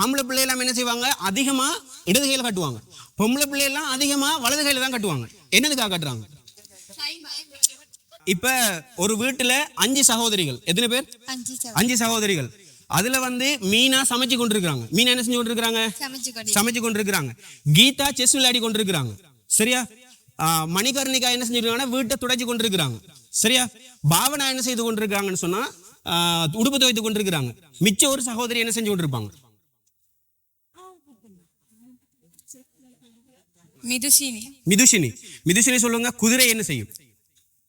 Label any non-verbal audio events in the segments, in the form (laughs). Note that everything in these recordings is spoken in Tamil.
ஆம்பளை பிள்ளை எல்லாம் என்ன செய்வாங்க? அதிகமா இடது கையில கட்டுவாங்க. பொம்பளை பிள்ளை எல்லாம் அதிகமா வலது கையில தான் கட்டுவாங்க. என்னதுக்காக கட்டுறாங்க? இப்ப ஒரு வீட்டுல அஞ்சு சகோதரிகள். எத்தனை பேர்? அஞ்சு சகோதரிகள். அதுல வந்து மீனா சமைச்சு கொண்டிருக்காங்க மீனா என்ன செஞ்சு கொண்டிருக்காங்க சமைச்சு கொண்டிருக்கிறாங்க. கீதா செஸ் விளையாடி கொண்டிருக்கிறாங்க. சரியா? மணிகர்ணிகா என்ன செஞ்சிருக்காங்கன்னா வீட்டை துடைச்சு கொண்டிருக்கிறாங்க. சரியா? பாவனா என்ன செய்து கொண்டிருக்காங்கன்னு சொன்னா உடுப்பு துவைத்து கொண்டிருக்கிறாங்க. மிச்ச ஒரு சகோதரி என்ன செஞ்சு கொண்டிருப்பாங்க? மிதுசினி மிதுஷினி. மிதுஷினி சொல்லுங்க குதிரை என்ன செய்யும்?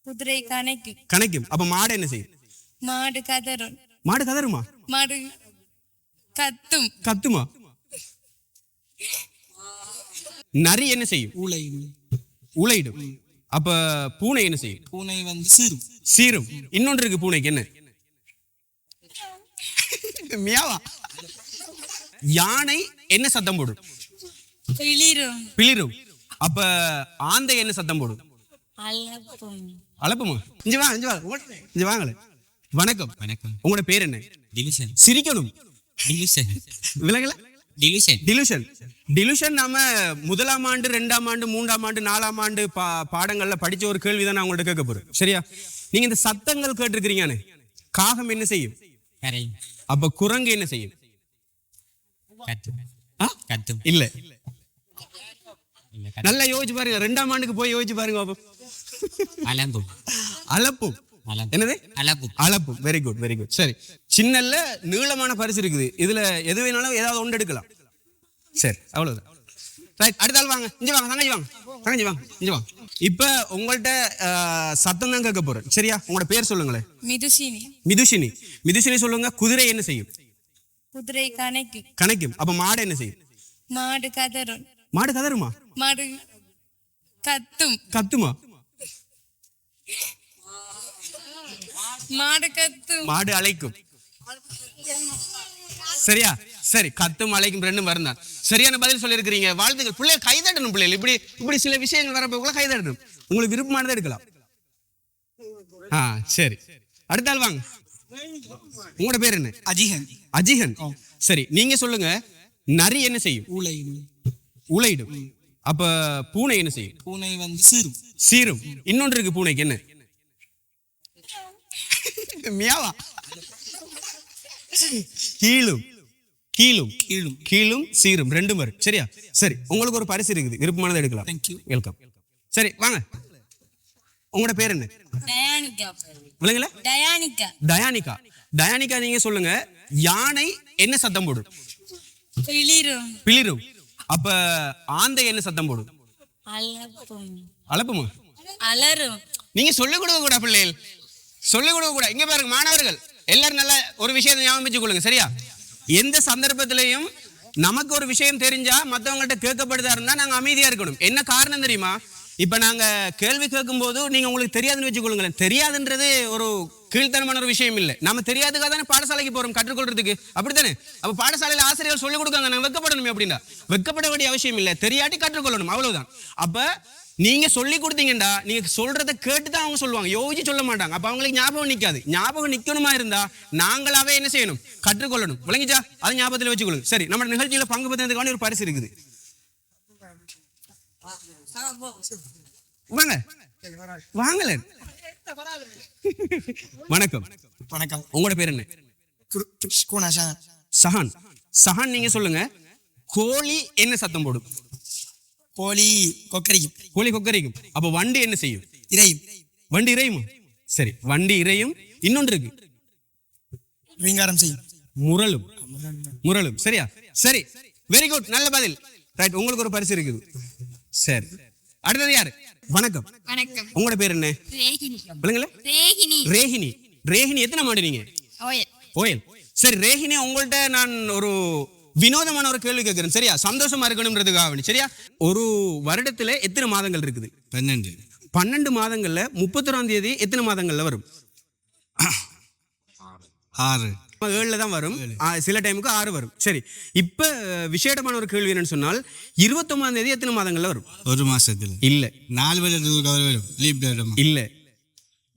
குதிரை கணைக்கு. கணக்கும். அப்ப மாடு என்ன செய்யும்? மாடு கதறும். மாடு கதறுமா? மாடு கத்தும். கத்துமா? நரி என்ன செய்யும்? ஊளை உலையிடும். அப்ப பூனை என்ன செய்யும்? பூனை வந்து சீரும். சீரும். இன்னொன்று இருக்கு பூனைக்கு என்ன? (laughs) மியாவா. யானை என்ன சத்தம் போடும்? பிளிரும். அப்ப ஆந்தை என்ன சத்தம் போடும்? அலப்பும். இங்க வா இங்க வா ஓடு. இங்க வாங்களே. வணக்கம். வணக்கம். உங்களோட பேர் என்ன? டிலிஷன். சிரிக்கணும். டிலிஷன். விலகல? டிலிஷன். டிலுஷன். டிலுஷன் நாம முதலாம் ஆண்டு ரெண்டாம் ஆண்டு மூன்றாம் ஆண்டு நாலாம் ஆண்டு பா பாடங்கள்ல படிச்ச ஒரு கேள்வி தான் நான் உங்கள்ட்ட கேட்க போறேன். சரியா? நீங்க இந்த சத்தங்கள் கேட்டிருக்கிறீங்கன்னு. காகம் என்ன செய்யும்? கரை. அப்ப குரங்கு என்ன செய்யும்? கத்தும். ஆ? கத்தும். இல்ல. நல்லா யோசிச்சு பாருங்க. ரெண்டாம் ஆண்டுக்கு போய் யோசிச்சு பாருங்க பாப்போம். அலப்பும் என்னது? அலம்பும் அலப்பும் வெரி குட் வெரி குட் சரி. சின்னல்ல நீளமான பரிசு இருக்குது. இதுல எது வேணாலும் ஏதாவது ஒன்று எடுக்கலாம். சரி அவ்வளவுதான். ரைட் அடுத்த ஆள் வாங்க. இங்க வாங்க தங்கச்சி வாங்க. தங்கச்சி வாங்க இங்க வாங்க. இப்ப உங்கள்ட்ட அஹ், சத்தம் தான் கேட்க போறேன். சரியா? உங்களோட பேர் சொல்லுங்களேன். மிதுசினி மிதுஷினி. மிதுஷினி சொல்லுங்க. குதிரை என்ன செய்யும்? குதிரை கணைக்கு. கணக்கும். அப்ப மாடு என்ன செய்யும்? மாடு கதறும். மாடு கதறுமா? மாடு கத்தும். கத்துமா? மாடு கத்தும். மாடு அழைக்கும். சரியா? சரி கத்தும் அழைக்கும் ரெண்டும் வருந்தான் சரியான பதில் சொல்லியிருக்கிறீங்க. வாழ்த்துக்கள். பிள்ளைகள் கைதட்டணும் பிள்ளைகள். இப்படி இப்படி சில விஷயங்கள் வரப்போக்குள்ள கைதட்டணும். உங்களுக்கு விருப்பமானதை எடுக்கலாம். ஆ சரி. அடுத்த ஆள் வாங்க. உங்களோட பேர் என்ன? அஜிகன். அஜிகன். சரி நீங்க சொல்லுங்க. நரி என்ன செய்யும்? ஊளை உலையிடும். அப்ப பூனை என்ன செய்யும்? பூனை வந்து சீரும். சீரும். இன்னொன்று இருக்கு பூனைக்கு என்ன? மியாவா. கீழும். கீழும். கீழும். கீழும் சீரும். ரெண்டும் வரும். சரியா? சரி உங்களுக்கு ஒரு பரிசு இருக்குது. விருப்பமானதை எடுக்கலாம். Thank you. வெல்கம் சரி வாங்க. உங்களோட பேர் என்ன? டயானிகா விளங்கல? டயானிகா டயானிகா டயானிகா நீங்க சொல்லுங்க. யானை என்ன சத்தம் போடும்? பிளிரும். பிளிரும். அப்ப ஆந்தை என்ன சத்தம் போடும் அலப்பும். அலறும். நீங்க சொல்லிக் கொடுக்க கூட பிள்ளைகள். சொல்லிக் கொடுக்க கூட இங்க பாருங்க மாணவர்கள். எல்லாரும் நல்ல ஒரு விஷயத்தை ஞாபகம் வச்சுக் கொள்ளுங்க சரியா? எந்த சந்தர்ப்பத்திலையும் நமக்கு ஒரு விஷயம் தெரிஞ்சா மத்தவங்கள்ட்ட கேட்கப்படுதா இருந்தா நாங்க அமைதியா இருக்கணும். என்ன காரணம் தெரியுமா? இப்போ நாங்கள் கேள்வி கேட்கும்போது நீங்கள் உங்களுக்கு தெரியாதுன்னு வச்சுக்கொள்ளுங்களேன். தெரியாதுன்றது ஒரு கீழ்த்தனமான ஒரு விஷயம் இல்லை. நம்ம தெரியாதுக்காக தானே பாடசாலைக்கு போகிறோம் கற்றுக்கொள்றதுக்கு. அப்படித்தானே? அப்போ பாடசாலையில் ஆசிரியர் சொல்லிக் கொடுக்காங்க நாங்கள் வெக்கப்படணுமே அப்படின்னா. வெக்கப்பட வேண்டிய அவசியம் இல்லை. தெரியாட்டி கற்றுக்கொள்ளணும் அவ்வளோதான் அப்போ நீங்கள் சொல்லி கொடுத்தீங்கடா நீங்கள் சொல்கிறத கேட்டு தான் அவங்க சொல்லுவாங்க. யோசிச்சு சொல்ல மாட்டாங்க. அப்போ அவங்களுக்கு ஞாபகம் நிற்காது ஞாபகம் நிற்கணுமா இருந்தால் நாங்களாவே என்ன செய்யணும்? கற்றுக்கொள்ளணும். விளங்கிச்சா? அதை ஞாபகத்தில் வச்சுக்கொள்ளுங்க. சரி நம்ம நிகழ்ச்சியில் பங்கு பெற்றதுக்கான ஒரு பரிசு இருக்குது. வாங்க. வாங்கல. வணக்கம். வணக்கம். உங்களோட பேர் என்ன? சஹான். சஹான். நீங்க சொல்லுங்க. கோழி என்ன சத்தம் போடும்? கோழி கொக்கரிக்கும். கோழி கொக்கரிக்கும். அப்ப வண்டி என்ன செய்யும்? இறையும். வண்டி இறையுமா? சரி வண்டி இறையும். இன்னொன்று இருக்கு. ரீங்காரம் செய்யும். முரளும் முரளும் சரியா? சரி. வெரி குட் நல்ல பதில். ரைட் உங்களுக்கு ஒரு பரிசு இருக்குது. சரி. அடுத்தது யாரு? வணக்கம். வணக்கம். உங்களோட பேர் என்ன? ரேகினி விளங்கல ரேகினி ரேகினி ரேகினி எத்தனை மாடு நீங்க ஓயல் ஓயல் சரி ரேகினி உங்கள்ட்ட நான் ஒரு வினோதமான ஒரு கேள்வி கேட்கிறேன். சரியா? சந்தோஷமா இருக்கணும்ன்றதுக்காக வேண்டி. சரியா? ஒரு வருடத்துல எத்தனை மாதங்கள் இருக்குது? பன்னெண்டு. பன்னெண்டு மாதங்கள்ல முப்பத்தொராம் தேதி எத்தனை மாதங்கள்ல வரும்? ஆறு. ஏழுல தான் வரும். சில டைமுக்கு ஆறு வரும். சரி இப்ப விசேடமான ஒரு கேள்வி என்னன்னு சொன்னால் இருபத்தொன்பதாம் தேதி எத்தனை மாதங்கள்ல வரும்? ஒரு மாசத்துல. இல்ல. நாலு வருடத்துக்கு வரும். இல்ல.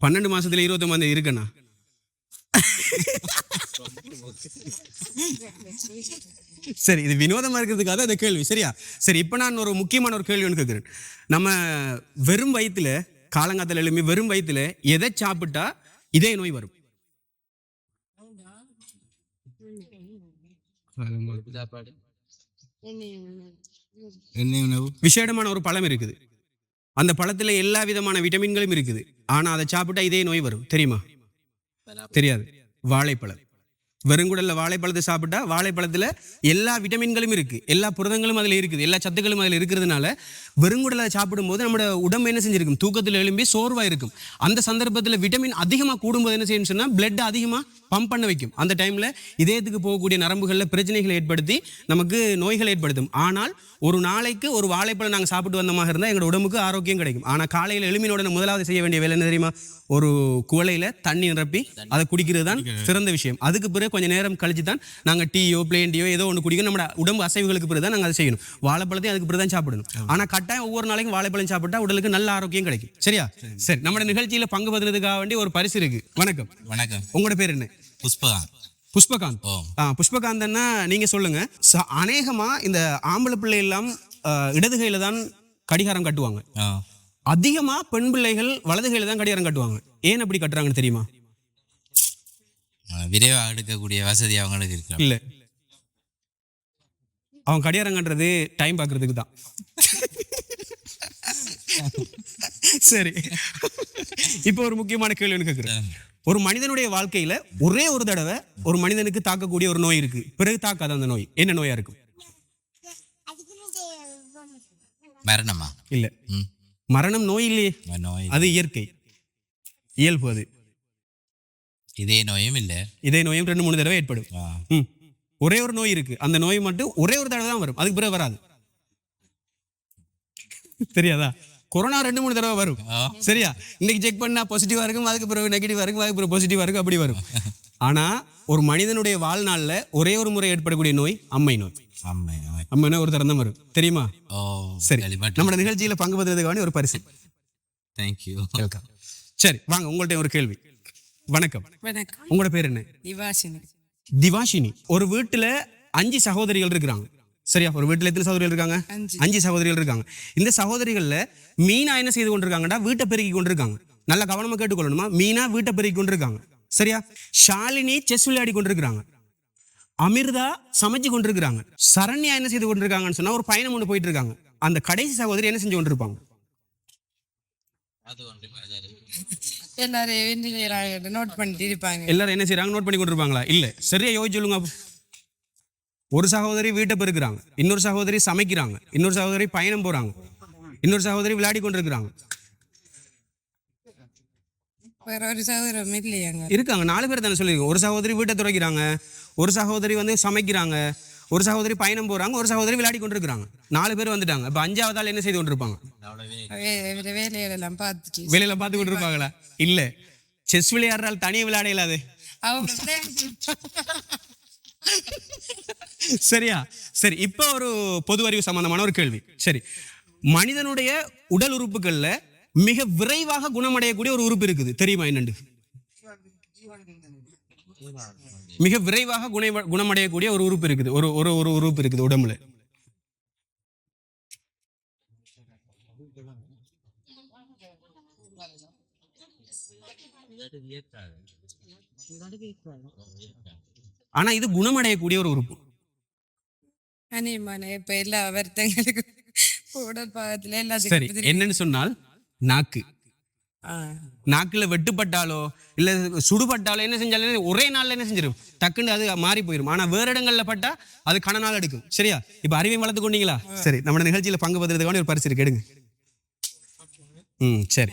பன்னெண்டு மாசத்துல இருபத்தொன்பதாம் தேதி இருக்குண்ணா. சரி இது வினோதமா இருக்கிறதுக்காக இந்த கேள்வி. சரியா? சரி இப்போ நான் ஒரு முக்கியமான ஒரு கேள்வி ஒன்று கேட்குறேன் நம்ம வெறும் வயித்துல காலங்காத்தில் எழுப்பி வெறும் வயித்துல எதை சாப்பிட்டா இதய நோய் வரும்? விசேடமான ஒரு பழம் இருக்குது. அந்த பழத்துல எல்லா விதமான விட்டமின்களும் இருக்குது. ஆனா அதை சாப்பிட்டா இதே நோய் வரும். தெரியுமா? தெரியாது. வாழைப்பழம். வெறுங்குடல்ல வாழைப்பழத்தை சாப்பிட்டா வாழைப்பழத்துல எல்லா விட்டமின்களும் இருக்கு. எல்லா புரதங்களும் அதுல இருக்குது. எல்லா சத்துக்களும் அதுல இருக்கிறதுனால வெறுங்குடலை சாப்பிடும்போது நம்மளோட உடம்பு என்ன செஞ்சிருக்கும்? தூக்கத்தில் எழும்பி சோர்வா இருக்கும். அந்த சந்தர்ப்பத்துல விட்டமின் அதிகமா கூடும்போது என்ன செய்யணும்னு சொன்னா பிளட் அதிகமா பம்ப் பண்ண வைக்கும். அந்த டைம்ல இதயத்துக்கு போகக்கூடிய நரம்புகளில் பிரச்சனைகளை ஏற்படுத்தி நமக்கு நோய்களை ஏற்படுத்தும். ஆனால் ஒரு நாளைக்கு ஒரு வாழைப்பழம் நாங்கள் சாப்பிட்டு வந்தமாக இருந்தால் எங்களோட உடம்புக்கு ஆரோக்கியம் கிடைக்கும். ஆனால் காலையில் உடனே முதலாவது செய்ய வேண்டிய வேலை என்ன தெரியுமா? ஒரு குவளையில தண்ணி நிரப்பி அதை குடிக்கிறது தான் சிறந்த விஷயம். அதுக்கு பிறகு கொஞ்சம் நேரம் கழிச்சு தான் நாங்கள் டீயோ பிளேன் டீயோ ஏதோ ஒன்று குடிக்கணும். நம்ம உடம்பு அசைவுகளுக்கு பிறகு தான் நாங்கள் அதை செய்யணும். வாழைப்பழத்தையும் அதுக்கு பிறகு தான் சாப்பிடணும். ஆனால் கட்டாயம் ஒவ்வொரு நாளைக்கும் வாழைப்பழம் சாப்பிட்டா உடலுக்கு நல்ல ஆரோக்கியம் கிடைக்கும். சரியா? சரி. நம்ம நிகழ்ச்சியில பங்கு பெறுறதுக்காக வேண்டி ஒரு பரிசு இருக்கு. வணக்கம். வணக்கம். உங்களோட பேர் என்ன? புஷ்பகாந்த். புஷ்பகாந்த். புஷ்பகாந்தன்னா நீங்க சொல்லுங்க. அநேகமா இந்த ஆம்பளை பிள்ளை எல்லாம் இடது கையில தான் கடிகாரம் கட்டுவாங்க. அதிகமா பெண் பிள்ளைகள் வலது கையில தான் கடிகாரம் கட்டுவாங்க. ஏன் அப்படி கட்டுறாங்கன்னு தெரியுமா? விரைவாக எடுக்கக்கூடிய வசதி அவங்களுக்கு இருக்கு இல்ல. அவன் கடிகாரம் கட்டுறது டைம் பார்க்கறதுக்கு தான். சரி. இப்போ ஒரு முக்கியமான கேள்வி கேட்குறேன் ஒரு மனிதனுடைய வாழ்க்கையில ஒரே ஒரு தடவை ஒரு மனிதனுக்கு தாக்கக்கூடிய ஒரு நோய் இருக்கு. பிறகு தாக்காத அந்த நோய். என்ன நோயா இருக்கும்? மரணமா? இல்ல. மரணம் நோய் இல்லையே. அது இயற்கை. இயல்பு அது. இதே நோயும் இல்லை. இதே நோயும் ரெண்டு மூணு தடவை ஏற்படும். ஒரே ஒரு நோய் இருக்கு. அந்த நோய் மட்டும் ஒரே ஒரு தடவை தான் வரும். அதுக்கு பிறகு வராது. தெரியாதா? கொரோனா ரெண்டு மூணு தடவை வரும். சரியா? இன்னைக்கு செக் பண்ணா பாசிட்டிவா இருக்கும் அதுக்கு பிறகு நெகட்டிவா இருக்கும் அதுக்கு பிறகு பாசிட்டிவா இருக்கும் அப்படி வரும். ஆனா ஒரு மனிதனுடைய வாழ்நாள்ல ஒரே ஒரு முறை ஏற்படக்கூடிய நோய் அம்மை நோய். அம்மை அம்மை. அம்மை நோய் ஒரு தரம் தான் வரும். தெரியுமா? சரி. நம்ம நிகழ்ச்சியில பங்கு பெறுவதற்கான ஒரு பரிசு. தேங்க்யூ வெல்கம் சரி வாங்க உங்கள்ட்ட ஒரு கேள்வி. வணக்கம். வணக்கம். உங்களோட பேர் என்ன? திவாசினி திவாஷினி. ஒரு வீட்டுல அஞ்சு சகோதரிகள் இருக்கிறாங்க. சரியா? ஒரு வீட்டுல எத்தனை சகோதரிகள் இருக்காங்க? அஞ்சு. அஞ்சு சகோதரிகள் இருக்காங்க. இந்த சகோதரிகள்ல மீனா என்ன செய்து கொண்டிருக்காங்கடா வீட்டை பெருக்கி கொண்டிருக்காங்க. நல்ல கவனமா கேட்டுக்கொள்ளணுமா? மீனா வீட்டை பெருக்கி கொண்டிருக்காங்க. சரியா? ஷாலினி செஸ் விளையாடி கொண்டிருக்கிறாங்க. அமிர்தா சமைச்சு கொண்டிருக்கிறாங்க. சரண்யா என்ன செய்து கொண்டிருக்காங்கன்னு சொன்னா ஒரு பயணம் ஒன்று போயிட்டு இருக்காங்க. அந்த கடைசி சகோதரி என்ன செஞ்சு கொண்டிருப்பாங்க? எல்லாரும் நோட் பண்ணிட்டு இருப்பாங்க. எல்லாரும் என்ன செய்றாங்க? நோட் பண்ணி கொண்டிருப்பாங்களா? இல்ல. சரியா யோசிச்சு சொல்லுங்க. அப்போ. ஒரு சகோதரி வீட்டை பெருக்குறாங்க இன்னொரு சகோதரி சமைக்கிறாங்க. இன்னொரு சகோதரி பயணம் போறாங்க. இன்னொரு சகோதரி விளையாடி கொண்டிருக்கிறாங்க. வேற ஒரு சகோதரம் இல்லையாங்க இருக்காங்க. நாலு பேர் தானே சொல்லியிருக்கோம் ஒரு சகோதரி வீட்டை துடைக்கிறாங்க ஒரு சகோதரி வந்து சமைக்கிறாங்க. ஒரு சகோதரி பயணம் போறாங்க. ஒரு சகோதரி விளையாடி கொண்டிருக்கிறாங்க. நாலு பேர் வந்துட்டாங்க. இப்போ அஞ்சாவது ஆள் என்ன செய்து கொண்டிருப்பாங்க? வேலையெல்லாம் பார்த்துட்டு. வெளியில பார்த்து கொண்டிருப்பாங்களா? இல்ல. செஸ் விளையாடுறால் தனியாக விளையாட அவங்க சரியா? சரி இப்போ ஒரு பொது அறிவு சம்பந்தமான ஒரு கேள்வி. சரி. மனிதனுடைய உடல் உறுப்புகள்ல மிக விரைவாக குணமடையக்கூடிய ஒரு உறுப்பு இருக்குது. தெரியுமா என்னண்டு? மிக விரைவாக குண குணமடையக்கூடிய ஒரு உறுப்பு இருக்குது. ஒரு ஒரு ஒரு உறுப்பு இருக்குது உடம்புல. ஆனா இது குணமடையக்கூடிய ஒரு உறுப்பு. இப்ப எல்லா வருத்தங்களுக்கும் உடல் பாகத்துல எல்லாத்துக்கும் என்னன்னு சொன்னால் நாக்கு. நாக்குல வெட்டுப்பட்டாலோ இல்ல சுடுபட்டாலோ என்ன செஞ்சாலும் ஒரே நாள்ல என்ன செஞ்சிடும் டக்குன்னு அது மாறி போயிடும் ஆனா வேற இடங்கள்ல பட்டா அது கன நாள் எடுக்கும். சரியா? இப்ப அறிவை வளர்த்து கொண்டீங்களா? சரி நம்ம நிகழ்ச்சியில பங்கு பெறுறதுக்கான ஒரு பரிசு இருக்கு. எடுங்க. ம் சரி.